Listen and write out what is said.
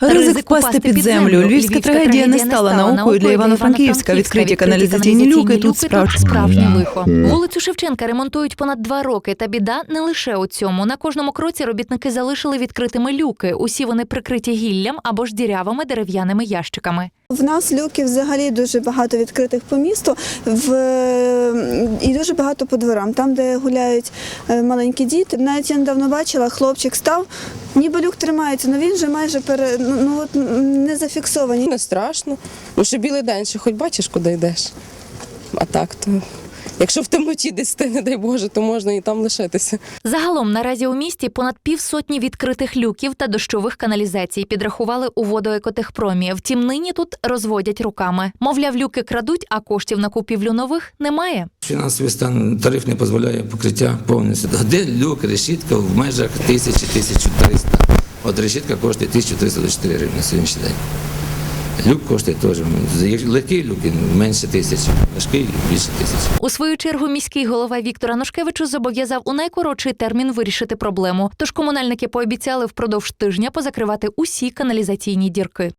Ризик впасти під землю. Львівська трагедія не стала наукою для Івано-Франківська. Відкриті каналізаційні люки тут справжнє лихо. Вулицю Шевченка ремонтують понад два роки. Та біда не лише у цьому. На кожному кроці робітники залишили відкритими люки. Усі вони прикриті гіллям або ж дірявими дерев'яними ящиками. В нас люків взагалі дуже багато відкритих по місту в, і дуже багато по дворам, там, де гуляють е, маленькі діти. Навіть я недавно бачила, хлопчик став, ніби люк тримається, але він вже майже пере, ну, ну, от, не зафіксований. Не страшно. бо ще білий день, ще хоч бачиш, куди йдеш. А так, то якщо в темноті десь ти, не дай Боже, то можна і там лишитися. Загалом наразі у місті понад півсотні відкритих люків та дощових каналізацій підрахували у водоекотехпромі. Втім, нині тут розводять руками. Мовляв, люки крадуть, а коштів на купівлю нових немає. Фінансовий стан тариф не дозволяє покриття повністю. Де люк, решітка в межах 1000-1300. От решітка коштує 1324 гривні на сьогоднішній день. Люк коштує теж. Легкий люк менше тисячі, важкий більше тисячі. У свою чергу міський голова Віктора Ношкевичу зобов'язав у найкоротший термін вирішити проблему. Тож комунальники пообіцяли впродовж тижня позакривати усі каналізаційні дірки.